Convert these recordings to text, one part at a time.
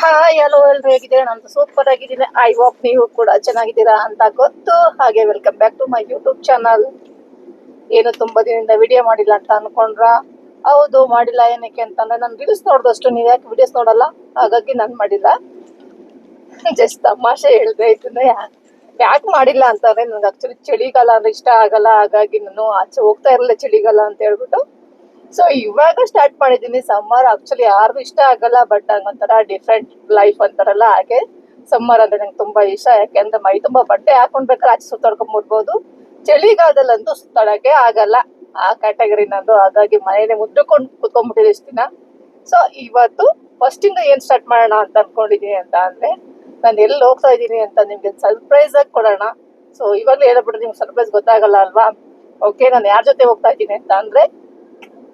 Hi hello ಎಲ್ರು ಹೇಗಿದ್ದೀರಾ? ನಾನು ಸೂಪರ್ ಆಗಿದ್ದೀನಿ. ಐ ಹೋಪ್ ನೀವು ಕೂಡ ಚೆನ್ನಾಗಿದ್ದೀರಾ ಅಂತ ಗೊತ್ತು. ಹಾಗೆ welcome back to my YouTube channel ಏನು ತುಂಬ ದಿನದಿಂದ ವಿಡಿಯೋ ಮಾಡಿಲ್ಲ ಅಂತ ಅನ್ಕೊಂಡ್ರ? ಹೌದು, ಮಾಡಿಲ್ಲ. ಏನಕ್ಕೆ ಅಂತಂದ್ರೆ ನಾನು ರೀಲ್ಸ್ ನೋಡಿದಷ್ಟು ನೀವು ಯಾಕೆ ವಿಡಿಯೋಸ್ ನೋಡಲ್ಲ? ಹಾಗಾಗಿ ನಾನು ಮಾಡಿಲ್ಲ. ಜಸ್ಟ್ ತಮಾಷೆ ಹೇಳ್ದೆ ಇದನ್ನ. ಯಾಕೆ ಮಾಡಿಲ್ಲ ಅಂತಂದ್ರೆ ನನಗೆ ಆಕ್ಚುಲಿ ಚಳಿಗಾಲ ಅಂದ್ರೆ ಇಷ್ಟ ಆಗಲ್ಲ. ಹಾಗಾಗಿ ನಾನು ಆಚೆ ಹೋಗ್ತಾ ಇರಲಿಲ್ಲ ಚಳಿಗಾಲ ಅಂತ ಹೇಳ್ಬಿಟ್ಟು. ಸೊ ಇವಾಗ ಸ್ಟಾರ್ಟ್ ಮಾಡಿದ್ದೀನಿ. ಸಮ್ಮರ್ ಆಕ್ಚುಲಿ ಯಾರಿಗೂ ಇಷ್ಟ ಆಗಲ್ಲ ಬಟ್ ಒಂಥರ ಡಿಫ್ರೆಂಟ್ ಲೈಫ್ ಅಂತಾರಲ್ಲ, ಹಾಗೆ ಸಮ್ಮರ್ ಅಂದ್ರೆ ನಂಗೆ ತುಂಬಾ ಇಷ್ಟ. ಯಾಕೆಂದ್ರೆ ಮೈ ತುಂಬಾ ಬಟ್ಟೆ ಹಾಕೊಂಡ್ಬೇಕಾದ್ರೆ ಆಚೆ ಸುತ್ತಾಡ್ಕೊಂಡ್ ಬರ್ಬೋದು. ಚಳಿಗಾಲದಲ್ಲಂತೂ ಸುತ್ತಾಡಕ್ಕೆ ಆಗಲ್ಲ. ಆ ಕ್ಯಾಟಗರಿ ನಂದು. ಹಾಗಾಗಿ ಮನೇಲಿ ಮುದ್ದುಕೊಂಡು ಕುತ್ಕೊಂಡ್ಬಿಟ್ಟಿದೆ ಇಷ್ಟು ದಿನ. ಸೊ ಇವತ್ತು ಫಸ್ಟ್ ಇಂದ ಏನ್ ಸ್ಟಾರ್ಟ್ ಮಾಡೋಣ ಅಂತ ಅನ್ಕೊಂಡಿದೀನಿ ಅಂತ ಅಂದ್ರೆ, ನಾನು ಎಲ್ಲಿ ಹೋಗ್ತಾ ಇದ್ದೀನಿ ಅಂತ ನಿಮ್ಗೆ ಸರ್ಪ್ರೈಸ್ ಆಗಿ ಕೊಡೋಣ. ಸೊ ಇವಾಗಲೇ ಹೇಳ್ಬಿಟ್ರೆ ನಿಮ್ಗೆ ಸರ್ಪ್ರೈಸ್ ಗೊತ್ತಾಗಲ್ಲ ಅಲ್ವಾ? ಓಕೆ ನಾನು ಯಾರ ಜೊತೆ ಹೋಗ್ತಾ ಇದ್ದೀನಿ ಅಂತ ಅಂದ್ರೆ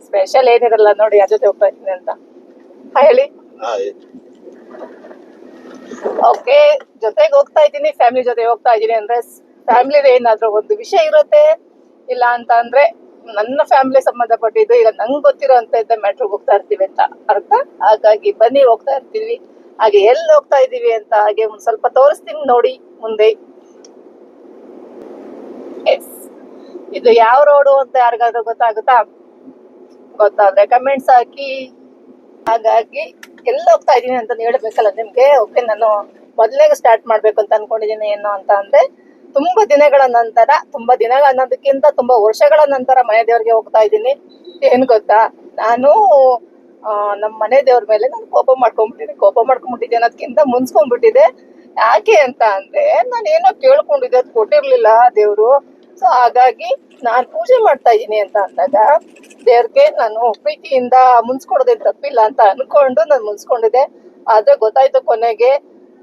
ಸ್ಪೆಷಲ್ ಏನಿರಲ್ಲ ನೋಡಿ ಅದ್ರ ಜೊತೆ ಹೋಗ್ತಾ ಇದ್ದೀನಿ ಅಂತ ಹೇಳಿ. ಓಕೆ ಜೊತೆಗೆ ಹೋಗ್ತಾ ಇದ್ದೀನಿ ಫ್ಯಾಮಿಲಿ ಜೊತೆ ಹೋಗ್ತಾ ಇದ್ದೀನಿ ಅಂದ್ರೆ ಫ್ಯಾಮಿಲಿ ಏನಾದ್ರೂ ಒಂದು ವಿಷಯ ಇರುತ್ತೆ ಇಲ್ಲ ಅಂತ ಅಂದ್ರೆ ನನ್ನ ಫ್ಯಾಮಿಲಿ ಸಂಬಂಧಪಟ್ಟಿದ್ದು ಈಗ ನಂಗೆ ಗೊತ್ತಿರೋ ಅಂತ ಇದ್ದ ಮ್ಯಾಟ್ರಿಗೆ ಹೋಗ್ತಾ ಇರ್ತೀವಿ ಅಂತ ಅರ್ಥ? ಹಾಗಾಗಿ ಬನ್ನಿ ಹೋಗ್ತಾ ಇರ್ತೀವಿ. ಹಾಗೆ ಎಲ್ಲಿ ಹೋಗ್ತಾ ಇದೀವಿ ಅಂತ ಹಾಗೆ ಒಂದ್ ಸ್ವಲ್ಪ ತೋರಿಸ್ತೀನಿ ನೋಡಿ ಮುಂದೆ. ಎಸ್ ಇದು ಯಾವ ರೋಡು ಅಂತ ಯಾರಿಗಾದ್ರೂ ಗೊತ್ತಾಗುತ್ತಾ? ಗೊತ್ತಾದ್ರೆ ಕಮೆಂಟ್ಸ್ ಹಾಕಿ. ಹಾಗಾಗಿ ಎಲ್ಲ ಹೋಗ್ತಾ ಇದ್ದೀನಿ ಅಂತ ಹೇಳ್ಬೇಕಲ್ಲ ನಿಮಗೆ? ಓಕೆ ನಾನು ಮೊದಲನೇ ಸ್ಟಾರ್ಟ್ ಮಾಡ್ಬೇಕು ಅಂತ ಅನ್ಕೊಂಡಿದ್ದೀನಿ ಏನು ಅಂತ ಅಂದ್ರೆ, ತುಂಬಾ ದಿನಗಳ ನಂತರ, ತುಂಬಾ ದಿನಗಳ ಅನ್ನೋದಕ್ಕಿಂತ ತುಂಬಾ ವರ್ಷಗಳ ನಂತರ ಮನೆ ದೇವ್ರಿಗೆ ಹೋಗ್ತಾ ಇದ್ದೀನಿ. ಏನ್ ಗೊತ್ತಾ? ನಾನು ನಮ್ಮ ಮನೆ ದೇವ್ರ ಮೇಲೆ ನಾನು ಕೋಪ ಮಾಡ್ಕೊಂಡ್ಬಿಟ್ಟಿದ್ದೆ ಕೋಪ ಮಾಡ್ಕೊಂಡ್ಬಿಟ್ಟಿದ್ದೆ ಅನ್ನೋದಕ್ಕಿಂತ ಮುನ್ಸ್ಕೊಂಡ್ಬಿಟ್ಟಿದೆ ಯಾಕೆ ಅಂತ ಅಂದ್ರೆ ನಾನು ಏನೋ ಕೇಳ್ಕೊಂಡಿದ್ದೆ, ಅದು ಕೊಟ್ಟಿರ್ಲಿಲ್ಲ ದೇವ್ರು. ಸೊ ಹಾಗಾಗಿ ನಾನು ಪೂಜೆ ಮಾಡ್ತಾ ಇದ್ದೀನಿ ಅಂತ ಅಂದಾಗ ದೇವ್ರಿಗೆ ನಾನು ಪ್ರೀತಿಯಿಂದ ಮುನ್ಸ್ಕೊಡೋದೇನು ತಪ್ಪಿಲ್ಲ ಅಂತ ಅನ್ಕೊಂಡು ನಾನು ಮುನ್ಸ್ಕೊಂಡಿದ್ದೆ. ಆದ್ರೆ ಗೊತ್ತಾಯ್ತು ಕೊನೆಗೆ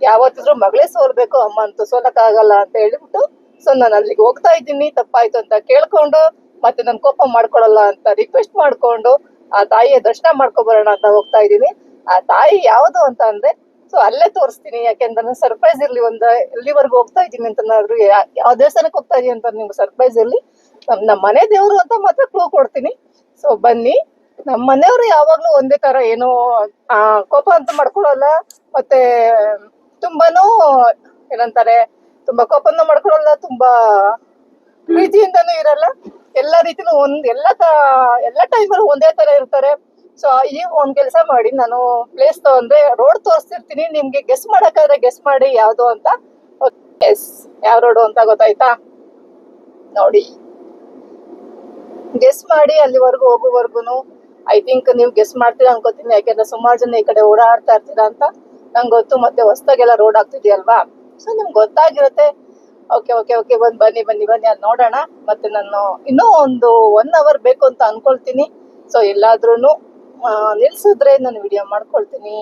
ಯಾವತ್ತಿದ್ರು ಮಗಳೇ ಸೋಲ್ಬೇಕು, ಅಮ್ಮ ಅಂತೂ ಸೋಲಕ್ಕಾಗಲ್ಲ ಅಂತ ಹೇಳ್ಬಿಟ್ಟು ಸೊ ನಾನು ಅಲ್ಲಿಗೆ ಹೋಗ್ತಾ ಇದ್ದೀನಿ, ತಪ್ಪಾಯ್ತು ಅಂತ ಕೇಳ್ಕೊಂಡು ಮತ್ತೆ ನನ್ ಕೋಪ ಮಾಡ್ಕೊಳಲ್ಲ ಅಂತ ರಿಕ್ವೆಸ್ಟ್ ಮಾಡ್ಕೊಂಡು ಆ ತಾಯಿಯ ದರ್ಶನ ಮಾಡ್ಕೊಬರೋಣ ಅಂತ ಹೋಗ್ತಾ ಇದ್ದೀನಿ. ಆ ತಾಯಿ ಯಾವುದು ಅಂತ ಅಂದ್ರೆ ಸೊ ಅಲ್ಲೇ ತೋರಿಸ್ತೀನಿ ಯಾಕೆಂದ್ರೆ ಸರ್ಪ್ರೈಸ್ ಇರ್ಲಿ ಒಂದು ಎಲ್ಲಿವರೆಗೂ ಹೋಗ್ತಾ ಇದ್ದೀನಿ ಅಂತನಾದ್ರು ಯಾವ ದೇವಸ್ಥಾನಕ್ಕೆ ಹೋಗ್ತಾ ಇದೀನಿ ಅಂತ ನಿಮ್ಗೆ ಸರ್ಪ್ರೈಸ್ ಇರ್ಲಿ. ನಮ್ ನಮ್ಮ ಮನೆ ದೇವರು ಅಂತ ಮಾತ್ರ ಕ್ಲೂ ಕೊಡ್ತೀನಿ. ಸೊ ಬನ್ನಿ. ನಮ್ಮ ಮನೆಯವರು ಯಾವಾಗ್ಲೂ ಒಂದೇ ತರ ಏನೋ ಕೋಪ ಅಂತ ಮಾಡ್ಕೊಳಲ್ಲ ಮತ್ತೆ ತುಂಬಾನು ಏನಂತಾರೆ, ತುಂಬಾ ಕೋಪನ ಮಾಡ್ಕೊಳಲ್ಲ ತುಂಬಾ ಪ್ರೀತಿಯಿಂದನೂ ಇರಲ್ಲ. ಎಲ್ಲಾ ರೀತಿನೂ ಒಂದ್, ಎಲ್ಲ ತ, ಎಲ್ಲ ಟೈಮಲ್ಲೂ ಒಂದೇ ತರ ಇರ್ತಾರೆ. ಸೊ ಈ ಒಂದ್ ಕೆಲಸ ಮಾಡಿ, ನಾನು ಪ್ಲೇಸ್ ಅಂದ್ರೆ ರೋಡ್ ತೋರಿಸ್ತಿರ್ತೀನಿ. ನಿಮ್ಗೆ ಗೆಸ್ ಮಾಡಕ್ಕಾದ್ರೆ ಗೆಸ್ ಮಾಡಿ ಯಾವ್ದು ಅಂತ. ಎಸ್ ಯಾವ ರೋಡು ಅಂತ ಗೊತ್ತಾಯ್ತಾ? ನೋಡಿ. ಗೆಸ್ ಮಾಡಿ ಅಲ್ಲಿವರೆಗೂ ಹೋಗೋವರೆಗೂ ಐ ಥಿಂಕ್ ನೀವು ಗೆಸ್ ಮಾಡ್ತೀರಾ ಅನ್ಕೋತೀನಿ. ಯಾಕೆಂದ್ರೆ ಸುಮಾರು ಜನ ಈ ಕಡೆ ಓಡಾಡ್ತಾ ಇರ್ತೀರಾ ಅಂತ ನಂಗೆ ಗೊತ್ತು. ಮತ್ತೆ ಹೊಸ್ದಾಗೆಲ್ಲ ರೋಡ್ ಆಗ್ತಿದೆಯಲ್ವಾ ಸೊ ನಿಮ್ಗೆ ಗೊತ್ತಾಗಿರುತ್ತೆ. ಓಕೆ ಓಕೆ ಓಕೆ ಬಂದು ಬನ್ನಿ ಬನ್ನಿ ಬನ್ನಿ. ಅದು ನೋಡೋಣ. ಮತ್ತೆ ನಾನು ಇನ್ನೂ ಒಂದು ಒನ್ ಅವರ್ ಬೇಕು ಅಂತ ಅನ್ಕೊಳ್ತೀನಿ. ಸೊ ಎಲ್ಲಾದ್ರೂ ನಿಲ್ಸಿದ್ರೆ ನಾನು ವಿಡಿಯೋ ಮಾಡ್ಕೊಳ್ತೀನಿ.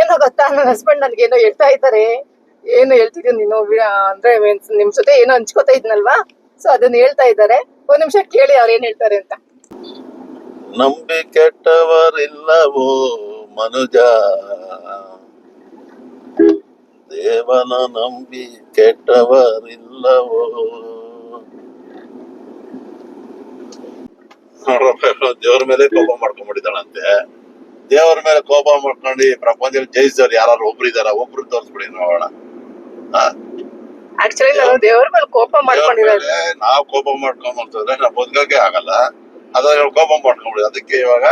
ಏನೋ ಗೊತ್ತಾ? ನನ್ನ ಹಸ್ಬೆಂಡ್ ಏನೋ ಹೇಳ್ತಾ ಇದ್ದಾರೆ. ಏನು ಹೇಳ್ತಿದ್ಯೋ ನೀನು? ಅಂದ್ರೆ ನಿಮ್ಮ ನಿಮ್ ಜೊತೆ ಏನೋ ಹಂಚ್ಕೋತಾ ಇದ್ನಲ್ವಾ? ಸೊ ಅದನ್ನ ಹೇಳ್ತಾ ಇದ್ದಾರೆ. ಒಂದ್ ನಿಮಿಷ ಕೇಳಿ ಅವ್ರು ಏನ್ ಹೇಳ್ತಾರೆ ಅಂತ. ನಂಬಿ ಕೆಟ್ಟವರಿಲ್ಲವೋ ಮನುಜ? ದೇವನ ನಂಬಿ ಕೆಟ್ಟವರಿಲ್ಲವೋ? ದೇವ್ರ ಮೇಲೆ ಕೋಪ ಮಾಡ್ಕೊಂಡ್ಬಿಟ್ಟಿದ್ದಾಳಂತೆ. ದೇವರ ಮೇಲೆ ಕೋಪ ಮಾಡ್ಕೊಂಡು ಈ ಪ್ರಪಂಚದಲ್ಲಿ ಜಯಿಸಿದವ್ರು ಯಾರು ಒಬ್ರು ಇದಾರ ಒಬ್ರು ತೋರಿಸ್ಬಿಡಿ ನೋಡೋಣ? ಆಕ್ಚುಲಿ ನಾನು ದೇವ್ರ ಮೇಲೆ ಕೋಪ ಮಾಡ್ಕೊಂಡಿರೋದು. ನಾವ್ ಕೋಪ ಮಾಡ್ಕೊಂಬಂತಂದ್ರೆ ನಾವ್ ಬದುಕಕ್ಕೆ ಆಗಲ್ಲ. ಇವ್ಳು ಕೋಪ ಮಾಡ್ಕೊಂಡ್ಬಿಡಿ. ಅದಕ್ಕೆ ಇವಾಗ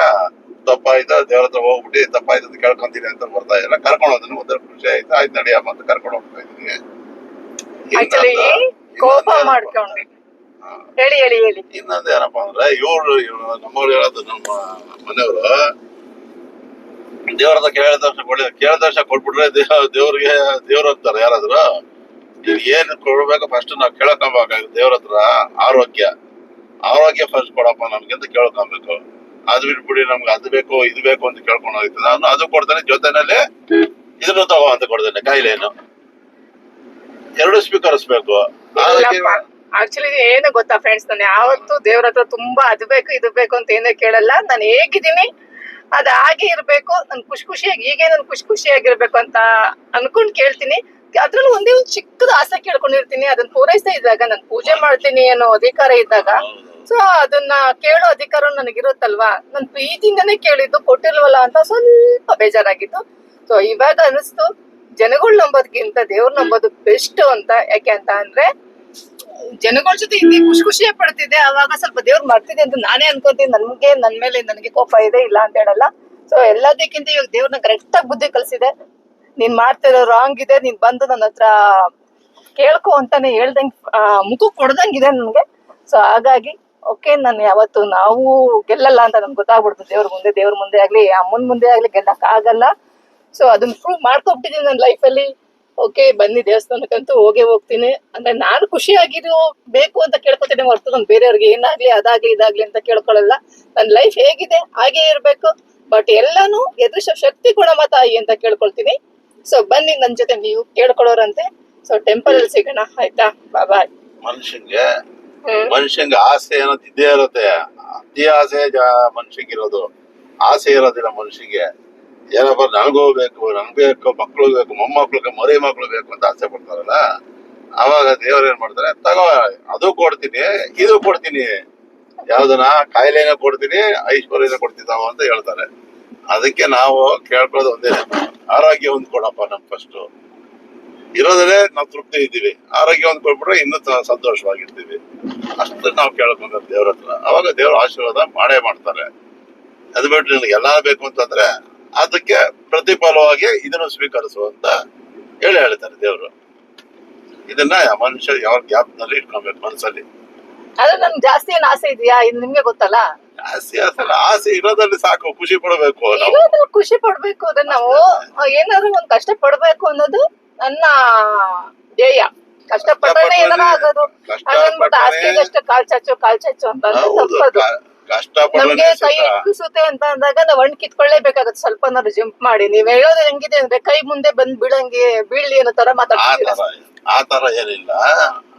ತಪ್ಪಾಯ್ತು ದೇವ್ರ ಹತ್ರ ಹೋಗ್ಬಿಟ್ಟು ತಪ್ಪಾಯ್ತು ಅಂತ ಕೇಳ್ಕೊಂತೀನಿ ಅಂತ ಬರ್ತಾ ಇಲ್ಲ ಕರ್ಕೊಂಡು ಹೋದ್ರೆ ಒಂದೇ ಖುಷಿ ಆಯ್ತು. ಆಯ್ತು ನಡಿಯಮ್ಮ ಅಂತ ಕರ್ಕೊಂಡು ಹೋಗ್ತಾ ಇದ್ದೀನಿ. ಆಕ್ಚುಲಿ ಕೋಪ ಮಾಡ್ಕೊಂಡೆ. ಹೇಳಿ ಹೇಳಿ ಹೇಳಿ. ಇನ್ನೊಂದು ಏನಪ್ಪಾ ಅಂದ್ರೆ ಇವ್ರು ನಮ್ಮವ್ರು ಹೇಳೋದು ನಮ್ಮ ಮನೆಯವರು. ದೇವ್ರ ಹತ್ರ ಕೇಳಿದ ತಕ್ಷಣ ಕೇಳಿದ ತಕ್ಷಣ ಕೊಟ್ಬಿಟ್ರೆ ದೇವ್- ದೇವ್ರಿಗೆ ದೇವ್ರು ಅಂತಾರೆ ಯಾರಾದ್ರು. ಈಗ ಏನ್ ಕೊಡ್ಬೇಕು ಫಸ್ಟ್ ನಾವ್ ಕೇಳ್ಕೊಬೇಕಾಗ ದೇವ್ರ ಹತ್ರ ಆರೋಗ್ಯ. ಆರೋಗ್ಯ ಫಸ್ಟ್ ಕೊಡಪ್ಪ ನಮ್ಗೆ ಅಂತ ಕೇಳ್ಕೊಬೇಕು. ಅದ್ ಬಿಟ್ಬಿಡಿ ನಮ್ಗೆ ಅದು ಬೇಕು, ಇದು ಬೇಕು ಅಂತ ಕೇಳ್ಕೊಂಡು ಹೋಗ್ತದೆ. ನಾನು ಅದು ಕೊಡ್ತೇನೆ ಜೊತೆನಲ್ಲಿ ಇದನ್ನು ತಗೋ ಅಂತ ಕೊಡ್ತೇನೆ ಕಾಯಿಲೆನು ಎರಡು ಸ್ವೀಕರಿಸ್ಬೇಕು ಆಕ್ಚುಲಿ ಏನು ಗೊತ್ತಾ ಫ್ರೆಂಡ್ಸ್ ನಾನು ಯಾವತ್ತು ದೇವ್ರ ಹತ್ರ ತುಂಬಾ ಅದ್ ಬೇಕು, ಇದು ಬೇಕು ಅಂತ ಏನೇ ಕೇಳಲ್ಲ. ನಾನು ಹೇಗಿದ್ದೀನಿ, ಅದ್ ಹಾಗೆ ಇರ್ಬೇಕು. ನನ್ ಖುಷಿ ಖುಷಿಯಾಗಿ ಹೀಗೆ ನನ್ ಖುಷಿ ಖುಷಿಯಾಗಿರ್ಬೇಕು ಅಂತ ಅನ್ಕೊಂಡ್ ಕೇಳ್ತೀನಿ. ಅದ್ರಲ್ಲಿ ಒಂದೇ ಒಂದು ಚಿಕ್ಕದ ಆಸೆ ಕೇಳ್ಕೊಂಡಿರ್ತೀನಿ ಅದನ್ನ ಪೂರೈಸ್ತಾ ಇದ್ದಾಗ ನಾನು ಪೂಜೆ ಮಾಡ್ತೀನಿ ಅನ್ನೋ ಅಧಿಕಾರ ಇದ್ದಾಗ. ಸೊ ಅದನ್ನ ಕೇಳೋ ಅಧಿಕಾರ ನನಗಿರುತ್ತಲ್ವಾ? ನನ್ ಪ್ರೀತಿಯಿಂದನೇ ಕೇಳಿದ್ದು ಕೊಟ್ಟಿಲ್ವಲ್ಲ ಅಂತ ಸ್ವಲ್ಪ ಬೇಜಾರಾಗಿತ್ತು. ಸೊ ಇವಾಗ ಅನಿಸ್ತು ಜನಗಳು ನಂಬೋದಕ್ಕಿಂತ ದೇವ್ರ ನಂಬೋದು ಬೆಸ್ಟ್ ಅಂತ. ಯಾಕೆ ಅಂತ ಅಂದ್ರೆ ಜನಗಳ ಜೊತೆ ಇಲ್ಲಿ ಖುಷಿ ಖುಷಿಯೇ ಪಡ್ತಿದ್ದೆ. ಅವಾಗ ಸ್ವಲ್ಪ ದೇವ್ರು ಮಾಡ್ತಿದೆ ಅಂತ ನಾನೇ ಅನ್ಕೊಂತೀನಿ. ನನ್ಗೆ ನನ್ ಮೇಲೆ ನನಗೆ ಕೋಪ ಇದೆ ಇಲ್ಲ ಅಂತ ಹೇಳಲ್ಲ. ಸೊ ಎಲ್ಲದಕ್ಕಿಂತ ಇವಾಗ ದೇವ್ರನ್ನ ಕರೆಕ್ಟ್ ಆಗಿ ಬುದ್ಧಿ ಕಲಿಸಿದೆ. ನೀನ್ ಮಾಡ್ತಿರೋ ರಾಂಗ್ ಇದೆ, ನೀನ್ ಬಂದು ನನ್ನ ಹತ್ರ ಕೇಳ್ಕೊ ಅಂತಾನೆ ಹೇಳ್ದಂಗ್ ಮುಖ ಕೊಡ್ದಂಗಿದೆ ನನ್ಗೆ. ಸೊ ಹಾಗಾಗಿ ಓಕೆ ನಾನು ಯಾವತ್ತು ನಾವು ಗೆಲ್ಲಲ್ಲ ಅಂತ ನನ್ಗೆ ಗೊತ್ತಾಗ್ಬಿಡ್ತು. ದೇವ್ರ ಮುಂದೆ ದೇವ್ರ ಮುಂದೆ ಆಗ್ಲಿ, ಅಮ್ಮನ ಮುಂದೆ ಆಗ್ಲಿ ಗೆಲ್ಲಕ್ ಆಗಲ್ಲ. ಸೊ ಅದನ್ನ ಪ್ರೂವ್ ಮಾಡ್ಕೊಬಿಟ್ಟಿದೀನಿ ನನ್ನ ಲೈಫಲ್ಲಿ ಓಕೆ ಬನ್ನಿ ದೇವಸ್ಥಾನಕ್ಕಂತೂ ಹೋಗೇ ಹೋಗ್ತೀನಿ. ಅಂದ್ರೆ ನಾನು ಖುಷಿಯಾಗಿರೋ ಬೇಕು ಅಂತ ಕೇಳ್ಕೊತೀನಿ ಹೊರತು ನಾನು ಬೇರೆಯವ್ರಿಗೆ ಏನಾಗ್ಲಿ, ಅದಾಗ್ಲಿ, ಇದಾಗ್ಲಿ ಅಂತ ಕೇಳ್ಕೊಳ್ಳಲ್ಲ ನನ್ನ ಲೈಫ್ ಹೇಗಿದೆ, ಹಾಗೆ ಇರ್ಬೇಕು. ಬಟ್ ಎಲ್ಲಾನು ಎದುರಿಸೋ ಶಕ್ತಿ ಕೊಡಮ್ಮ ತಾಯಿ ಅಂತ ಕೇಳ್ಕೊಳ್ತೀನಿ. ಸೊ ಬನ್ನಿ ನನ್ ಜೊತೆ ನೀವು ಕೇಳ್ಕೊಳ್ಳೋರಂತೆ. ಸೊ ಟೆಂಪಲ್ ಅಲ್ಲಿ ಸಿಗೋಣ ಆಯ್ತಾ? ಬಾಬಾಯ್ ಮನುಷ್ಯಂಗೆ ಮನುಷ್ಯಂಗೆ ಆಸೆ ಅನ್ನೋದು ಇದ್ದೇ ಇರುತ್ತೆ. ಅತಿ ಆಸೆ ಮನುಷ್ಯಂಗೆ ಇರೋದು ಆಸೆ ಇರೋದಿಲ್ಲ ಮನುಷ್ಯಂಗೆ. ಏನಪ್ಪ ನನಗೂ ಬೇಕು ನನ್ಗೆ ಬೇಕು ಮಕ್ಳು ಬೇಕು ಮೊಮ್ಮಕ್ಳಿಗೆ ಮರಿ ಮಕ್ಳು ಬೇಕು ಅಂತ ಆಸೆ ಪಡ್ತಾರಲ್ಲ? ಅವಾಗ ದೇವ್ರು ಏನ್ ಮಾಡ್ತಾರೆ? ತಗೋ ಅದು ಕೊಡ್ತೀನಿ ಇದು ಕೊಡ್ತೀನಿ. ಯಾವ್ದನ್ನ ಕಾಯಿಲೆನ ಕೊಡ್ತೀನಿ ಐಶ್ವರ್ಯನ ಕೊಡ್ತಿದ್ದಾವ ಅಂತ ಹೇಳ್ತಾರೆ. ಅದಕ್ಕೆ ನಾವು ಕೇಳ್ಕೊಳ್ಳೋದು ಒಂದೇ. ಆರೋಗ್ಯ ಒಂದ್ ಕೊಡಪ್ಪ ನಮ್ ಫಸ್ಟ್ ಇರೋದ್ರೆ ನಾವು ತೃಪ್ತಿ ಇದ್ದೀವಿ. ಆರೋಗ್ಯ ಒಂದ್ ಕೊಟ್ಬಿಟ್ರೆ ಇನ್ನೂ ಸಂತೋಷವಾಗಿರ್ತೀವಿ. ಅಷ್ಟು ನಾವು ಕೇಳ್ಕೊಂಡ್ರೆ ದೇವ್ರ ಹತ್ರ. ಅವಾಗ ದೇವ್ರ ಆಶೀರ್ವಾದ ಮಾಡೇ ಮಾಡ್ತಾರೆ. ಅದು ಬಿಟ್ಟು ನಿನಗೆ ಎಲ್ಲ ಬೇಕು ಅಂತಂದ್ರೆ ಅದಕ್ಕೆ ಪ್ರತಿಫಲವಾಗಿ ಇದನ್ನು ಸ್ವೀಕರಿಸು ಅಂತ ಹೇಳಿ ಹೇಳ್ತಾರೆ ದೇವ್ರು. ಇದನ್ನ ಮನುಷ್ಯ ಯಾವ ಗ್ಯಾಪ್ನಲ್ಲಿ ಇಟ್ಕೊಬೇಕು ಮನಸ್ಸಲ್ಲಿ ಅದೇ ನನ್ಗೆ ಜಾಸ್ತಿ ಏನ್ ಆಸೆ ಇದೆಯಾ? ಇದು ನಿಮ್ಗೆ ಗೊತ್ತಲ್ಲ? ಆಸೆ ಅಸಲ ಆಸೆ ಇರೋದ್ರಲ್ಲಿ ಸಾಕು ಖುಷಿ ಪಡಬೇಕು ನಾವು. ಇರೋದ್ರಲ್ಲಿ ಖುಷಿ ಪಡ್ಬೇಕು ಅದನ್ನ ನಾವು ಏನಾದ್ರು ಒಂದ್ ಕಷ್ಟ ಪಡ್ಬೇಕು ಅನ್ನೋದು ನನ್ನ ಧ್ಯೇಯ. ಕಷ್ಟ ಪಟ್ರೇನೆ ಏನಾರ ಆಗೋದು. ಕಷ್ಟ ಆಸ್ತಿಗೆ ಅಷ್ಟೇ ಕಾಲ್ ಚಾಚು ಕಾಲ್ ಚಾಚು ಅಂತ ಅಂದ್ರೆ ಹೌದು ತಪ್ಪದು. ಕ- ಕಷ್ಟ ನಮ್ಗೆ ಪಡೋದೇ ಕೈ ಸುಖ. ಎಕ್ಕಿಸುತ್ತೆ ಅಂತ ಅಂದಾಗ ನಾವ್ ಹಣ್ ಕಿತ್ಕೊಳ್ಳೇಬೇಕಾಗತ್ತೆ ಸ್ವಲ್ಪ ನಾರು ಜಂಪ್ ಮಾಡಿ. ನೀವ್ ಹೇಳೋದು ಹೆಂಗಿದೆ ಅಂದ್ರೆ ಕೈ ಮುಂದೆ ಬಂದ್ ಬೀಳಂಗೆ ಬೀಳ್ಲಿ ಅನ್ನೋ ತರ ಆ ತರ ಆ ತರ ಏನಿಲ್ಲ.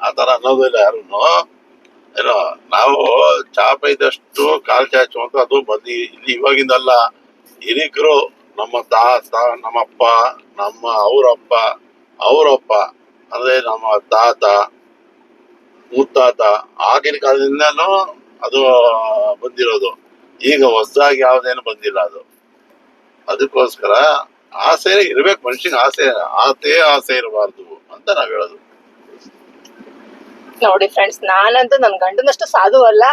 ಆ ತರ ಅನ್ನೋದಿಲ್ಲ ಯಾರುನು ಏನೋ ನಾವು ಚಾಪ ಇದ್ದಷ್ಟು ಕಾಲ್ ಚಾಚುವಂತ ಅದು ಬಂದಿ ಇಲ್ಲಿ ಇವಾಗಿಂದಲ್ಲ ಹಿರಿಕರು ನಮ್ಮ ತಾತ, ನಮ್ಮಪ್ಪ, ನಮ್ಮ ಅವರಪ್ಪ ಅವರಪ್ಪ ಅಂದ್ರೆ ನಮ್ಮ ತಾತ, ಮುತ್ತಾತ, ಆಗಿನ ಕಾಲದಿಂದನೂ ಅದು ಬಂದಿರೋದು. ಈಗ ಹೊಸದಾಗಿ ಯಾವ್ದೇನು ಬಂದಿಲ್ಲ ಅದು. ಅದಕ್ಕೋಸ್ಕರ ಆಸೆ ಇರ್ಬೇಕು ಮನುಷ್ಯನ ಆಸೆ ಆಸೆ ಆಸೆ ಇರಬಾರ್ದು ಅಂತ ನಾವ್ ಹೇಳೋದು. ನೋಡಿ ಫ್ರೆಂಡ್ಸ್ ನಾನಂತೂ ನನ್ ಗಂಡನಷ್ಟು ಸಾಧು ಅಲ್ಲ.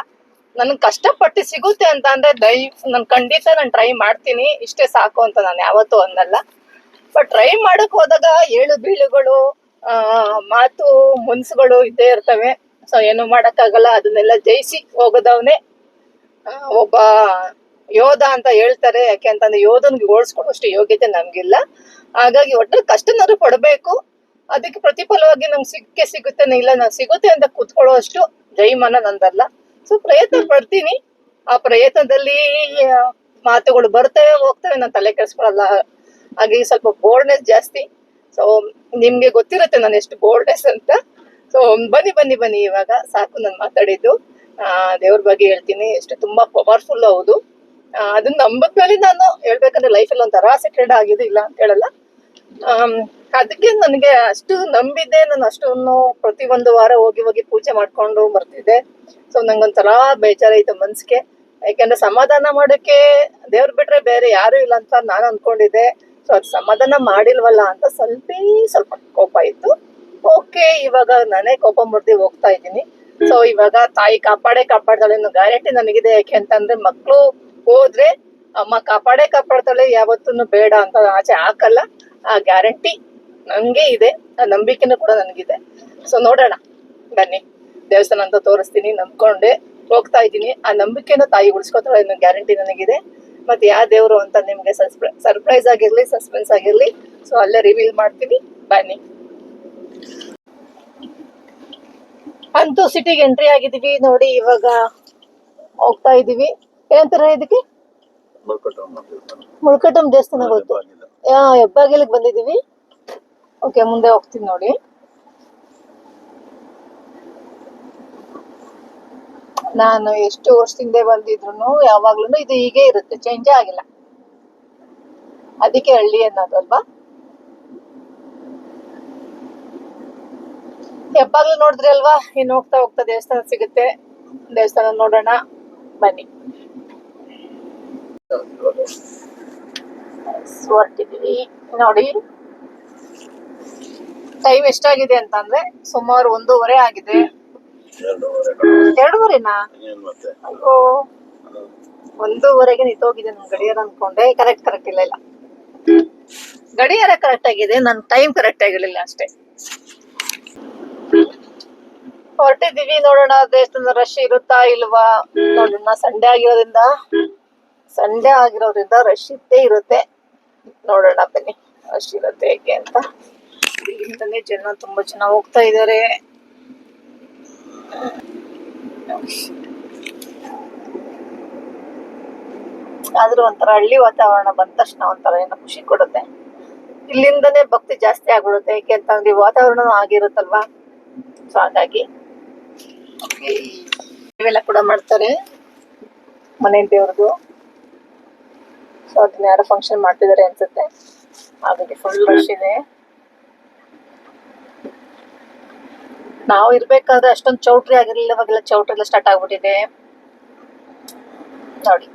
ನನ್ಗೆ ಕಷ್ಟಪಟ್ಟು ಸಿಗುತ್ತೆ ಅಂತ ಅಂದ್ರೆ ದಯ, ನನ್ ಖಂಡಿತ ನಾನು ಟ್ರೈ ಮಾಡ್ತೀನಿ. ಇಷ್ಟೇ ಸಾಕು ಅಂತ ನಾನು ಯಾವತ್ತೂ ಅಂದಲ್ಲ ಬಟ್ ಟ್ರೈ ಮಾಡಕ್ ಹೋದಾಗ ಏಳು ಬೀಳುಗಳು ಮಾತು ಮುನ್ಸುಗಳು ಇದ್ದೇ ಇರ್ತವೆ. ಸೊ ಏನು ಮಾಡಕ್ಕಾಗಲ್ಲ, ಅದನ್ನೆಲ್ಲ ಜಯಿಸಿ ಹೋಗದವನೇ. ಒಬ್ಬ ಯೋಧ ಅಂತ ಹೇಳ್ತಾರೆ. ಯಾಕೆ ಅಂತಂದ್ರೆ ಯೋಧನ್ಗೆ ಓಡಿಸ್ಕೊಡೋಷ್ಟು ಯೋಗ್ಯತೆ ನಮ್ಗಿಲ್ಲ. ಹಾಗಾಗಿ ಒಟ್ಟು ಕಷ್ಟನಾದ್ರು ಪಡ್ಬೇಕು. ಅದಕ್ಕೆ ಪ್ರತಿಫಲವಾಗಿ ನಮ್ಗೆ ಸಿಕ್ಕೇ ಸಿಗುತ್ತೇನೆ ಇಲ್ಲ. ನಾನು ಸಿಗುತ್ತೆ ಅಂತ ಕೂತ್ಕೊಳ್ಳೋ ಅಷ್ಟು ಜೈಮಾನ ನಂದಲ್ಲ. ಸೊ ಪ್ರಯತ್ನ ಪಡ್ತೀನಿ. ಆ ಪ್ರಯತ್ನದಲ್ಲಿ ಮಾತುಗಳು ಬರ್ತವೆ ಹೋಗ್ತವೆ. ನಾನು ತಲೆ ಕೆಡಿಸ್ಕೊಳಲ್ಲ. ಹಾಗೆ ಸ್ವಲ್ಪ ಬೋರ್ಡ್ನೆಸ್ ಜಾಸ್ತಿ. ಸೊ ನಿಮ್ಗೆ ಗೊತ್ತಿರುತ್ತೆ ನಾನು ಎಷ್ಟು ಬೋರ್ಡ್ನೆಸ್ ಅಂತ. ಸೊ ಬನ್ನಿ ಬನ್ನಿ ಬನ್ನಿ ಇವಾಗ. ಸಾಕು ನಾನು ಮಾತಾಡಿದ್ದು. ದೇವ್ರ ಬಗ್ಗೆ ಹೇಳ್ತೀನಿ. ಎಷ್ಟು ತುಂಬಾ ಪವರ್ಫುಲ್ ಹೌದು. ಅದನ್ನ ನಂಬದ್ಮೇಲೆ ನಾನು ಹೇಳ್ಬೇಕಂದ್ರೆ ಲೈಫಲ್ಲಿ ಒಂಥರ ಸೆಟಲ್ಡ್ ಆಗಿದೆ ಇಲ್ಲ ಅಂತ ಹೇಳಲ್ಲ. ಅದಕ್ಕೆ ನನಗೆ ಅಷ್ಟು ನಂಬಿದ್ದೆ, ನಾನು ಅಷ್ಟನ್ನು ಪ್ರತಿ ಒಂದು ವಾರ ಹೋಗಿ ಹೋಗಿ ಪೂಜೆ ಮಾಡ್ಕೊಂಡು ಬರ್ತಿದ್ದೆ. ಸೊ ನಂಗೊಂಥರ ಬೇಜಾರಾಯ್ತು ಮನ್ಸಿಗೆ. ಯಾಕೆಂದ್ರೆ ಸಮಾಧಾನ ಮಾಡೋಕೆ ದೇವ್ರು ಬಿಟ್ರೆ ಬೇರೆ ಯಾರು ಇಲ್ಲ ಅಂತ ನಾನು ಅನ್ಕೊಂಡಿದ್ದೆ. ಸೊ ಅದು ಸಮಾಧಾನ ಮಾಡಿಲ್ವಲ್ಲ ಅಂತ ಸ್ವಲ್ಪ ಸ್ವಲ್ಪ ಕೋಪ ಇತ್ತು. ಓಕೆ ಇವಾಗ ನಾನೇ ಕೋಪ ಮುರ್ದಿ ಹೋಗ್ತಾ ಇದ್ದೀನಿ. ಸೊ ಇವಾಗ ತಾಯಿ ಕಾಪಾಡೇ ಕಾಪಾಡ್ತಾಳೆ ಅನ್ನೋ ಗ್ಯಾರಂಟಿ ನನಗಿದೆ. ಯಾಕೆ ಅಂತಂದ್ರೆ ಮಕ್ಕಳು ಹೋದ್ರೆ ಅಮ್ಮ ಕಾಪಾಡೇ ಕಾಪಾಡ್ತಾಳೆ ಯಾವತ್ತೂ ಬೇಡ ಅಂತ ಆಚೆ ಹಾಕಲ್ಲ. ಆ ಗ್ಯಾರಂಟಿ ನನ್ಗೆ ಇದೆ ಆ ನಂಬಿಕೆನೂ ಕೂಡ ನನಗಿದೆ. ಸೊ ನೋಡೋಣ ಬನ್ನಿ. ದೇವಸ್ಥಾನ ಅಂತ ತೋರಿಸ್ತೀನಿ ನಂಬ್ಕೊಂಡೆ ಹೋಗ್ತಾ ಇದ್ದೀನಿ. ಆ ನಂಬಿಕೆನ ತಾಯಿ ಉಳಿಸ್ಕೊತಾಳೆ ಅನ್ನೋ ಗ್ಯಾರಂಟಿ ನನಗಿದೆ. ಮತ್ತೆ ಯಾವ ದೇವರು ಅಂತ ನಿಮ್ಗೆ ಸರ್ಪ್ರೈಸ್ ಆಗಿರ್ಲಿ ಸಸ್ಪೆನ್ಸ್ ಆಗಿರ್ಲಿ ಸೊ ಅಲ್ಲೇ ರಿವೀಲ್ ಮಾಡ್ತೀನಿ. ಬನ್ನಿ. ಅಂತೂ ಸಿಟಿಗೆ ಎಂಟ್ರಿ ಆಗಿದೀವಿ ನೋಡಿ ಇವಾಗ ಹೋಗ್ತಾ ಇದೀವಿ ಏನಂತಾರೆ ಇದಕ್ಕೆ? ಮುಳ್ಕಟ್ಟಂ ದೇವಸ್ಥಾನ ಗೊತ್ತು. ಹೆಬ್ಬಾಗಿಲಿಗೆ ಬಂದಿದೀವಿ ಓಕೆ ಮುಂದೆ ಹೋಗ್ತೀನಿ ನೋಡಿ. ನಾನು ಎಷ್ಟು ವರ್ಷದಿಂದ ಬಂದಿದ್ರು ಯಾವಾಗ್ಲೂ ಇದು ಹೀಗೆ ಇರುತ್ತೆ ಚೇಂಜ್ ಆಗಿಲ್ಲ. ಅದಕ್ಕೆ ಹಳ್ಳಿ ಅನ್ನೋದು ಅಲ್ವಾ? ಹೆಬ್ಬಾಗ್ಲು ನೋಡಿದ್ರಿ ಅಲ್ವಾ? ಇನ್ನು ಹೋಗ್ತಾ ಹೋಗ್ತಾ ದೇವಸ್ಥಾನ ಸಿಗುತ್ತೆ. ದೇವಸ್ಥಾನ ನೋಡೋಣ, ಬನ್ನಿ. ನೋಡಿ. ಟೈಮ್ ಎಷ್ಟಾಗಿದೆ ಅಂತಂದ್ರೆ ಸುಮಾರು ಒಂದೂವರೆ ಆಗಿದೆ. ಎರಡೂವರೆ. ಎರಡೂವರೆನಾ? ಅಯ್ಯೋ ಒಂದೂವರೆಗೆ ನಿಂತೋಗಿದೆ ನನ್ ಗಡಿಯಾರ ಅನ್ಕೊಂಡೆ. ಕರೆಕ್ಟ್ ಕರೆಕ್ಟ್ ಇಲ್ಲ ಇಲ್ಲ. ಗಡಿಯಾರ ಕರೆಕ್ಟ್ ಆಗಿದೆ. ನನ್ ಟೈಮ್ ಕರೆಕ್ಟ್ ಆಗಿರ್ಲಿಲ್ಲ ಅಷ್ಟೇ. ಹೊರಟಿದೀವಿ ನೋಡೋಣ. ದೇವಸ್ಥಾನ ರಶ್ ಇರುತ್ತಾ ಇಲ್ವಾ? ನೋಡೋಣ ಸಂಡೆ ಆಗಿರೋದ್ರಿಂದ. ಸಂಡೆ ಆಗಿರೋದ್ರಿಂದ ರಶ್ ಇದ್ದೇ ಇರುತ್ತೆ. ನೋಡೋಣ ಬನ್ನಿ. ರಶ್ ಇರುತ್ತೆ ಹೇಗೆ ಅಂತ. ಇಲ್ಲಿಂದನೇ ಜನ ತುಂಬಾ ಜನ ಹೋಗ್ತಾ ಇದಾರೆ. ಆದ್ರೂ ಒಂಥರ ಹಳ್ಳಿ ವಾತಾವರಣ ಬಂದ ತಕ್ಷಣ ಒಂಥರ ಏನೋ ಖುಷಿ ಕೊಡುತ್ತೆ. ಇಲ್ಲಿಂದನೇ ಭಕ್ತಿ ಜಾಸ್ತಿ ಆಗ್ಬಿಡುತ್ತೆ. ಯಾಕೆ ಅಂತಂದ್ರೆ ವಾತಾವರಣ ಆಗಿರುತ್ತಲ್ವಾ? ಸೊ ಹಾಗಾಗಿ. ಇವೆಲ್ಲ ಕೂಡ ಮಾಡ್ತಾರೆ ಮನೆ ದೇವ್ರದ್ದು. ಸೊ ಅದನ್ನ ಯಾರೋ ಫಂಕ್ಷನ್ ಮಾಡ್ತಿದ್ದಾರೆ ಅನ್ಸುತ್ತೆ. ಹಾಗಾಗಿ ಫುಲ್ ರಶ್ ಇದೆ. ನಾವು ಇರ್ಬೇಕಾದ್ರೆ ಅಷ್ಟೊಂದು ಚೌಟ್ರಿ ಆಗಿರ್ಲಿಲ್ಲ ಅವಾಗೆಲ್ಲ ಚೌಟ್ರಿ ಎಲ್ಲ ಸ್ಟಾರ್ಟ್ ಆಗ್ಬಿಟ್ಟಿದೆ. ನೋಡಿ.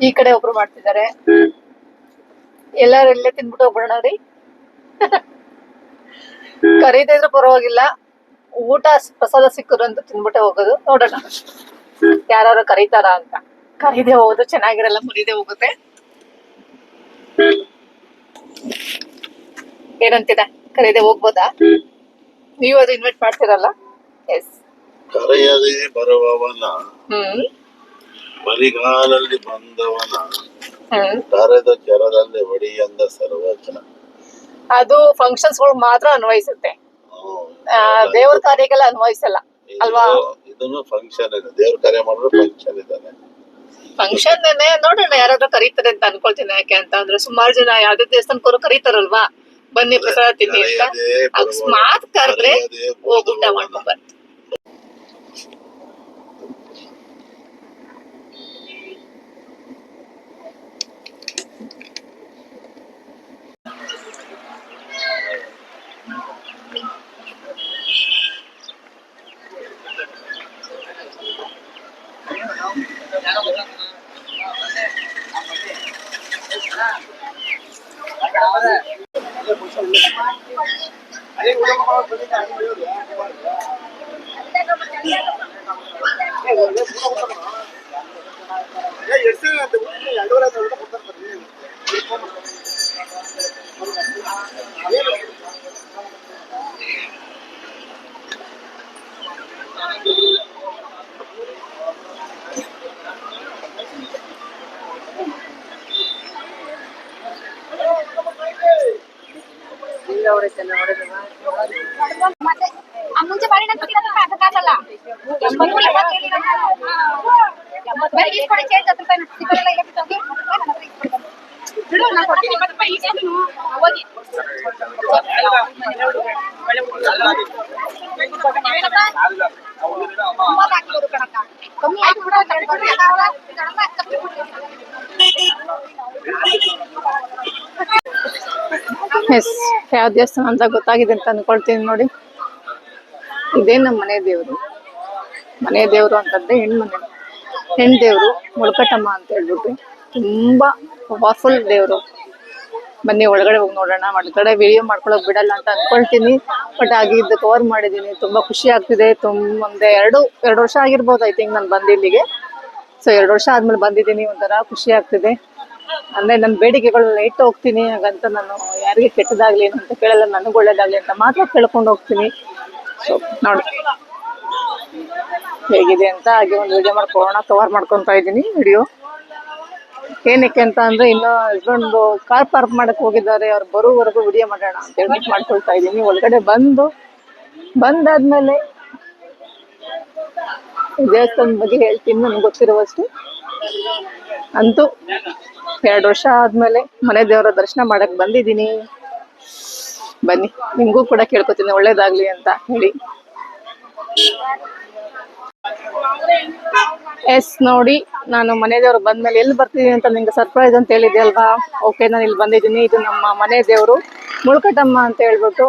ಈ ಕಡೆ ಒಬ್ರು ಮಾಡ್ತಿದ್ದಾರೆ. ಎಲ್ಲಾರು ಎಲ್ಲೇ ತಿನ್ಬಿಟ್ಟು ಹೋಗ್ಬಿಡೋಣ ರೀ. ಕರೀದೇ ಇದ್ರೆ ಪರವಾಗಿಲ್ಲ. ಊಟ ಪ್ರಸಾದ ಸಿಕ್ಕರು ಅಂತ ತಿನ್ಬಿಟ್ಟೆ ಹೋಗೋದು. ನೋಡೋಣ. ಯಾರು ಕರೀತಾರ ಅಂತ. ಕರೀದೆ ಹೋಗೋದು ಚೆನ್ನಾಗಿರಲ್ಲ ಮುರಿದೆ ಹೋಗುತ್ತೆ. ಏನಂತಿದ ಕರೀದೆ ಹೋಗ್ಬೋದಾ? ನೀವು ಅದು ಇನ್ವೈಟ್ ಮಾಡ್ತೀರಲ್ಲ? ಎಸ್ ಕರೆಯದೆ ಬರುವವನ ಹ್ಮ್. ಬರಿಗಾಲಲ್ಲಿ ಬಂದವನ ಹ್ಮ್. ಕರೆದ ಕೆರದಲ್ಲಿ ಹೊಡಿ ಅಂದ ಸರ್ವಜನ ಅದು ಫಂಕ್ಷನ್ಸ್ಗಳು ಮಾತ್ರ ಅನ್ವಯಿಸುತ್ತೆ. ದೇವರ ಆ, ದೇವ್ರ ಅನ್ವಯಿಸಲ್ಲ ಅಲ್ವಾ? ಇದನ್ನು ಫಂಕ್ಷನ್ ಇದೆ. ದೇವ್ರ ಕಾರ್ಯ ಮಾಡಿದ್ರೆ ಫಂಕ್ಷನ್ ಇದ್ದಾನೆ. ಫಂಕ್ಷನ್ ನೋಡೋಣ ಯಾರಾದ್ರೂ ಕರೀತಾರೆ ಅಂತ ಅನ್ಕೊಳ್ತೀನಿ ಯಾಕೆ ಅಂತ ಅಂದ್ರೆ ಸುಮಾರು ಜನ ಯಾವ್ದೇ ದೇವಸ್ಥಾನಕ್ಕೂ ಕರೀತಾರಲ್ವಾ? ಬನ್ನಿ ಪ್ರಸಾದ ತಿನ್ನಿ ಅಂತ ಅಕಸ್ಮಾತ್ ಕರೆದ್ರೆ ಕರೆಯದೆ ಹೋಗ್ ಊಟ ಬರುವವನ. ಮಾಡ್ಕೊಂಡ್ ಬರ್ತೀನಿ ಮತ್ತೆ ಆ ಮುಂಚೆ ಬಾಡಿನ ಕೊಟ್ಟಿರೋದಕ್ಕೆ ಅದಕ್ಕಾಗಲ್ಲ ಎಂಬತ್ತು ಎಂಬತ್ತು ಹೇಳಿಲ್ಲ ಬರೀ ಈಸ್ಕೊಡಿ ಚೇಂಜ್ ಹತ್ತು ರೂಪಾಯಿ ಸಿಕ್ಕಲ್ಲ ಇಲ್ಲ ಬಿಟ್ಟು ಹೋಗಿ ಹತ್ತು ರೂಪಾಯಿ ನನ್ನ ಹತ್ರ ಇಸ್ಕೊಡಿ. ಬಿಡು ನಾನು ಕೊಡ್ತೀನಿ ಇಪ್ಪತ್ತು ರೂಪಾಯಿ ಈಸ್ಕೊಂಡು ಹೋಗಿ ಮೂವತ್ತು ಹಾಕಿರೋದು ಕಣಕ್ಕ ಕಮ್ಮಿ ಆಯ್ತು ಬಿಡು ಎರಡು ಬರ್ರಿ ಅದಾವ. ಇದೆಲ್ಲ ಕಮ್ಮಿ ಎಸ್ ಯಾವ ದೇವಸ್ಥಾನ ಅಂತ ಗೊತ್ತಾಗಿದೆ ಅಂತ ಅನ್ಕೊಳ್ತೀನಿ ನೋಡಿ. ಇದೇ ನಮ್ಮ ಮನೆ ದೇವರು. ಮನೆ ದೇವರು ಅಂತಂದ್ರೆ ಹೆಣ್ಮನೆ. ಹೆಣ್ ದೇವರು, ಮುಳ್ಕಟ್ಟಮ್ಮ ಅಂತ ಹೇಳ್ಬಿಟ್ಟು ತುಂಬಾ ಪವರ್ಫುಲ್ ದೇವರು. ಬನ್ನಿ ಒಳಗಡೆ ಹೋಗಿ ನೋಡೋಣ. ಒಳಗಡೆ ವಿಡಿಯೋ ಮಾಡ್ಕೊಳಕ್ ಬಿಡಲ್ಲ ಅಂತ ಅನ್ಕೊಳ್ತೀನಿ. ಬಟ್ ಆಗಿದ್ದು ಕವರ್ ಮಾಡಿದ್ದೀನಿ. ತುಂಬಾ ಖುಷಿ ಆಗ್ತಿದೆ. ತುಂಬ, ಒಂದೇ ಎರಡು ಎರಡು ವರ್ಷ ಆಗಿರ್ಬೋದು ಐ ತಿಂಕ್ ನಾನು ಬಂದು ಇಲ್ಲಿಗೆ ಸೊ ಎರಡು ವರ್ಷ ಆದ್ಮೇಲೆ ಬಂದಿದ್ದೀನಿ, ಒಂಥರ ಖುಷಿ ಆಗ್ತಿದೆ. ಅಂದರೆ ನನ್ನ ಬೇಡಿಕೆಗಳನ್ನ ಇಟ್ಟು ಹೋಗ್ತೀನಿ, ಹಾಗಂತ ನಾನು ಯಾರಿಗೆ ಕೆಟ್ಟದಾಗಲಿ ಅಂತ ಕೇಳಲ್ಲ, ನನಗೆ ಒಳ್ಳೇದಾಗ್ಲಿ ಅಂತ ಮಾತ್ರ ಕೇಳ್ಕೊಂಡು ಹೋಗ್ತೀನಿ. ಸೊ ನೋಡಿ. ಹೇಗಿದೆ ಅಂತ ಹಾಗೆ ಒಂದು ವಿಡಿಯೋ ಮಾಡ್ಕೊಳ್ಳೋಣ ಕವರ್ ಮಾಡ್ಕೊತಾ ಇದ್ದೀನಿ ವಿಡಿಯೋ ಏನಕ್ಕೆ ಅಂತ ಅಂದರೆ ಇನ್ನೂ ಹಸ್ಬೆಂಡ್ ಕಾರ್ ಪಾರ್ಕ್ ಮಾಡಕ್ ಹೋಗಿದ್ದಾರೆ, ಅವ್ರು ಬರೋವರೆಗೂ ವಿಡಿಯೋ ಮಾಡೋಣ ಅಂತ ಹೇಳಿ ಮಾಡ್ಕೊಳ್ತಾ ಇದ್ದೀನಿ. ಒಳಗಡೆ ಬಂದು, ಬಂದಾದ್ಮೇಲೆ ದೇವಸ್ಥಾನದ ಬಗ್ಗೆ ಹೇಳ್ತೀನಿ, ನನ್ಗೆ ಗೊತ್ತಿರುವಷ್ಟು. ಅಂತೂ ಎರಡು ವರ್ಷ ಆದ್ಮೇಲೆ ಮನೆ ದೇವರ ದರ್ಶನ ಮಾಡಕ್ ಬಂದಿದ್ದೀನಿ. ಬನ್ನಿ, ನಿಮಗೂ ಕೂಡ ಕೇಳ್ಕೊತೀನಿ, ಒಳ್ಳೇದಾಗ್ಲಿ ಅಂತ ಹೇಳಿ. ಎಸ್, ನೋಡಿ, ನಾನು ಮನೆ ದೇವ್ರು ಬಂದ್ಮೇಲೆ ಎಲ್ಲಿ ಬರ್ತೀನಿ ಅಂತ ನಿಮ್ಗೆ ಸರ್ಪ್ರೈಸ್ ಅಂತ ಹೇಳಿದ್ದೆ ಅಲ್ವಾ ಓಕೆ ನಾನು ಇಲ್ಲಿ ಬಂದಿದ್ದೀನಿ, ಇದು ನಮ್ಮ ಮನೆ ದೇವರು ಮುಳುಕಟಮ್ಮ ಅಂತ ಹೇಳ್ಬಿಟ್ಟು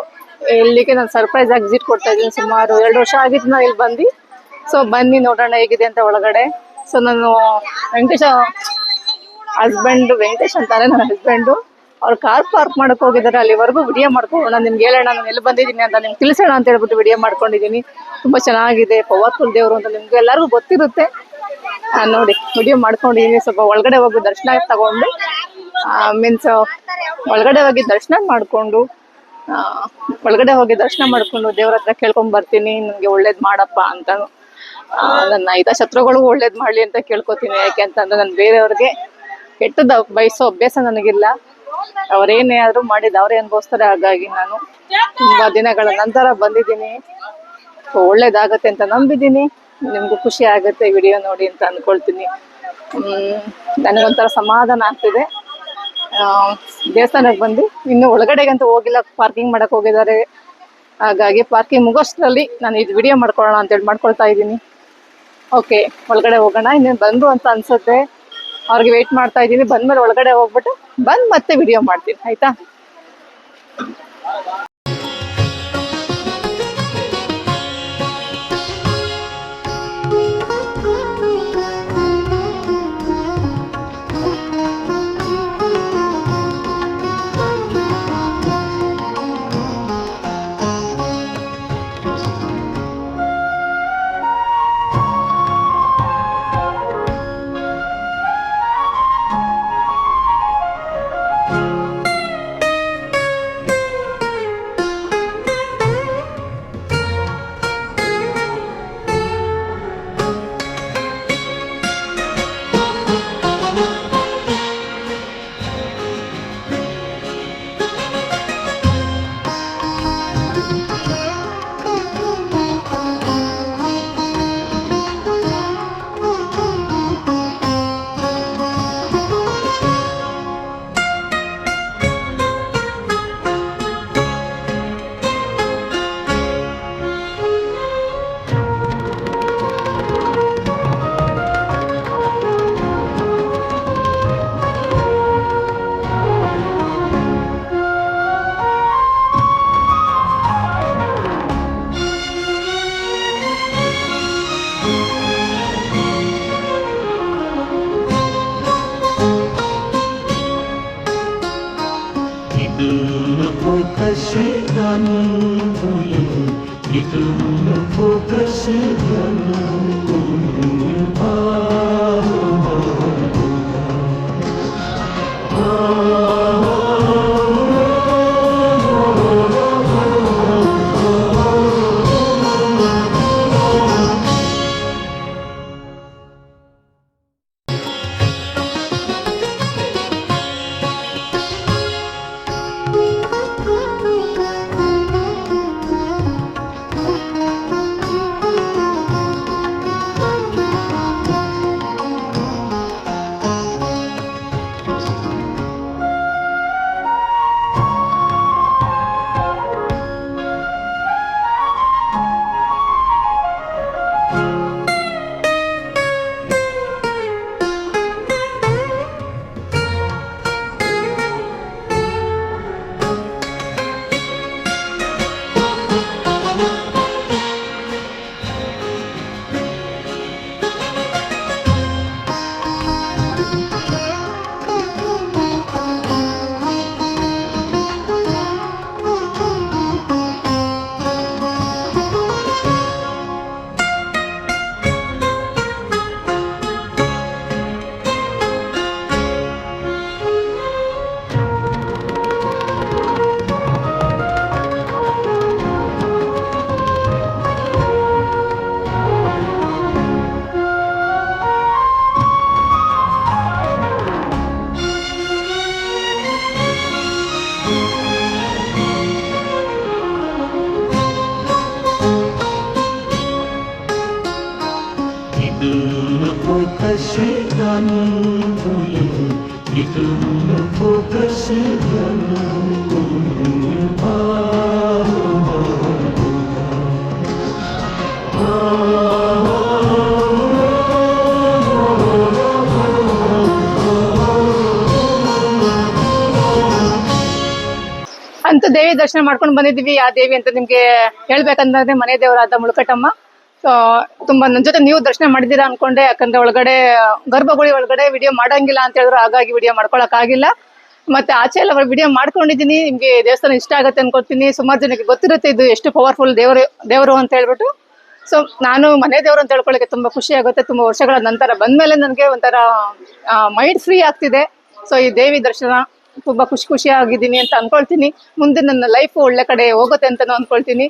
ಇಲ್ಲಿಗೆ ನಾನು ಸರ್ಪ್ರೈಸ್ ಆಗಿ ವಿಸಿಟ್ ಕೊಡ್ತಾ ಇದ್ದೀನಿ ಸುಮಾರು ಎರಡು ವರ್ಷ ಆಗಿತ್ತು ನಾನು ಇಲ್ಲಿ ಬಂದು ಸೊ ಬನ್ನಿ ನೋಡೋಣ ಹೇಗಿದೆ ಅಂತ ಒಳಗಡೆ. ಸೊ ನಾನು ವೆಂಕಟೇಶ ಹಸ್ಬೆಂಡ್ ವೆಂಕಟೇಶ್ ಅಂತಾರೆ ನನ್ನ ಹಸ್ಬೆಂಡು ಅವ್ರು ಕಾರ್ ಪಾರ್ಕ್ ಮಾಡಕ್ ಹೋಗಿದ್ದಾರೆ. ಅಲ್ಲಿವರೆಗೂ ವಿಡಿಯೋ ಮಾಡ್ಕೊಳ್ಳೋಣ ನಿಮ್ಗೆ ಹೇಳೋಣ, ನಾನು ಎಲ್ಲಿ ಬಂದಿದ್ದೀನಿ ಅಂತ ನಿಮ್ಗೆ ತಿಳಿಸೋಣ ಅಂತ ಹೇಳ್ಬಿಟ್ಟು ವಿಡಿಯೋ ಮಾಡ್ಕೊಂಡಿದ್ದೀನಿ. ತುಂಬಾ ಚೆನ್ನಾಗಿದೆ ಪವರ್ಫುಲ್ ದೇವರು ಅಂತ ನಿಮ್ಗೆ ಎಲ್ಲರಿಗೂ ಗೊತ್ತಿರುತ್ತೆ. ನೋಡಿ ವಿಡಿಯೋ ಮಾಡ್ಕೊಂಡಿದ್ದೀನಿ. ಸ್ವಲ್ಪ ಒಳಗಡೆ ಹೋಗಿ ದರ್ಶನ ತಗೊಂಡು ಮೀನ್ಸ್ ಒಳಗಡೆ ಹೋಗಿ ದರ್ಶನ ಮಾಡ್ಕೊಂಡು ಒಳಗಡೆ ಹೋಗಿ ದರ್ಶನ ಮಾಡ್ಕೊಂಡು ದೇವ್ರ ಹತ್ರ ಕೇಳ್ಕೊಂಡ್ ಬರ್ತೀನಿ. ನನಗೆ ಒಳ್ಳೇದು ಮಾಡಪ್ಪ ಅಂತ. ನನ್ನ ಹಿತ ಶತ್ರುಗಳು ಒಳ್ಳೇದ್ ಮಾಡ್ಲಿ ಅಂತ ಕೇಳ್ಕೊತೀನಿ. ಯಾಕೆ ಅಂತಂದ್ರೆ ನಾನು ಬೇರೆಯವ್ರಿಗೆ ಕೆಟ್ಟದ ಬಯಸೋ ಅಭ್ಯಾಸ ನನಗಿಲ್ಲ. ಅವ್ರೇನೇ ಆದ್ರೂ ಮಾಡಿದ ಅವರೇ ಅನ್ಭವಿಸ್ತಾರೆ. ಹಾಗಾಗಿ ನಾನು ತುಂಬಾ ದಿನಗಳ ನಂತರ ಬಂದಿದ್ದೀನಿ. ಒಳ್ಳೇದಾಗತ್ತೆ ಅಂತ ನಂಬಿದ್ದೀನಿ. ನಿಮ್ಗೂ ಖುಷಿ ಆಗುತ್ತೆ ವಿಡಿಯೋ ನೋಡಿ ಅಂತ ಅನ್ಕೊಳ್ತೀನಿ. ನನಗೊಂಥರ ಸಮಾಧಾನ ಆಗ್ತಿದೆ. ದೇವಸ್ಥಾನಕ್ಕೆ ಬಂದು ಇನ್ನು ಒಳಗಡೆಗಂತೂ ಹೋಗಿಲ್ಲ. ಪಾರ್ಕಿಂಗ್ ಮಾಡಕ್ ಹೋಗಿದ್ದಾರೆ. ಹಾಗಾಗಿ ಪಾರ್ಕಿಂಗ್ ಮುಗೋಷ್ಟರಲ್ಲಿ ನಾನು ಇದು ವಿಡಿಯೋ ಮಾಡ್ಕೊಳ್ಳೋಣ ಅಂತೇಳಿ ಮಾಡ್ಕೊಳ್ತಾ ಇದ್ದೀನಿ. ಓಕೆ ಒಳಗಡೆ ಹೋಗೋಣ. ಇನ್ನೇನು ಬಂದ್ರು ಅಂತ ಅನ್ಸುತ್ತೆ, ಅವ್ರಿಗೆ ವೆಯ್ಟ್ ಮಾಡ್ತಾ ಇದ್ದೀನಿ. ಬಂದ್ಮೇಲೆ ಒಳಗಡೆ ಹೋಗ್ಬಿಟ್ಟು ಬಂದು ಮತ್ತೆ ವಿಡಿಯೋ ಮಾಡ್ತೀನಿ. ಆಯ್ತಾ? ಅಂತ ದೇವಿ ದರ್ಶನ ಮಾಡ್ಕೊಂಡು ಬಂದಿದ್ವಿ ಆ ದೇವಿ ಅಂತ ನಿಮ್ಗೆ ಹೇಳ್ಬೇಕಂದ್ರೆ ಮನೆ ದೇವರಾದ ಮುಳುಕಟ್ಟಮ್ಮ. ಸೊ ತುಂಬಾ ನನ್ ಜೊತೆ ನೀವು ದರ್ಶನ ಮಾಡಿದ್ದೀರಾ ಅನ್ಕೊಂಡೆ. ಯಾಕಂದ್ರೆ ಒಳಗಡೆ, ಗರ್ಭಗುಡಿ ಒಳಗಡೆ ವಿಡಿಯೋ ಮಾಡಂಗಿಲ್ಲ ಅಂತ ಹೇಳಿದ್ರು. ಹಾಗಾಗಿ ವಿಡಿಯೋ ಮಾಡ್ಕೊಳಕ್ ಆಗಿಲ್ಲ. ಮತ್ತೆ ಆಚೆ ಎಲ್ಲ ವಿಡಿಯೋ ಮಾಡ್ಕೊಂಡಿದ್ದೀನಿ. ನಿಮ್ಗೆ ದೇವಸ್ಥಾನ ಇಷ್ಟ ಆಗುತ್ತೆ ಅನ್ಕೊಳ್ತೀನಿ. ಸುಮಾರು ಜನಕ್ಕೆ ಗೊತ್ತಿರುತ್ತೆ ಇದು ಎಷ್ಟು ಪವರ್ಫುಲ್ ದೇವರು ದೇವರು ಅಂತ ಹೇಳ್ಬಿಟ್ಟು. ಸೊ ನಾನು ಮನೆ ದೇವರು ಅಂತ ಹೇಳ್ಕೊಳಕ್ಕೆ ತುಂಬಾ ಖುಷಿ ಆಗುತ್ತೆ. ತುಂಬಾ ವರ್ಷಗಳ ನಂತರ ಬಂದ್ಮೇಲೆ ನನಗೆ ಒಂಥರ ಮೈಂಡ್ ಫ್ರೀ ಆಗ್ತಿದೆ. ಸೊ ಈ ದೇವಿ ದರ್ಶನ ತುಂಬಾ ಖುಷಿ ಖುಷಿ ಆಗಿದ್ದೀನಿ ಅಂತ ಅನ್ಕೊಳ್ತೀನಿ. ಮುಂದೆ ನನ್ನ ಲೈಫ್ ಒಳ್ಳೆ ಕಡೆ ಹೋಗುತ್ತೆ ಅಂತ ಅನ್ಕೊಳ್ತೀನಿ.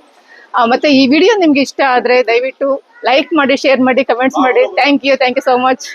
ಮತ್ತೆ ಈ ವಿಡಿಯೋ ನಿಮ್ಗೆ ಇಷ್ಟ ಆದ್ರೆ ದಯವಿಟ್ಟು ಲೈಕ್ ಮಾಡಿ ಶೇರ್ ಮಾಡಿ ಕಮೆಂಟ್ಸ್ ಮಾಡಿ. Thank you thank you so much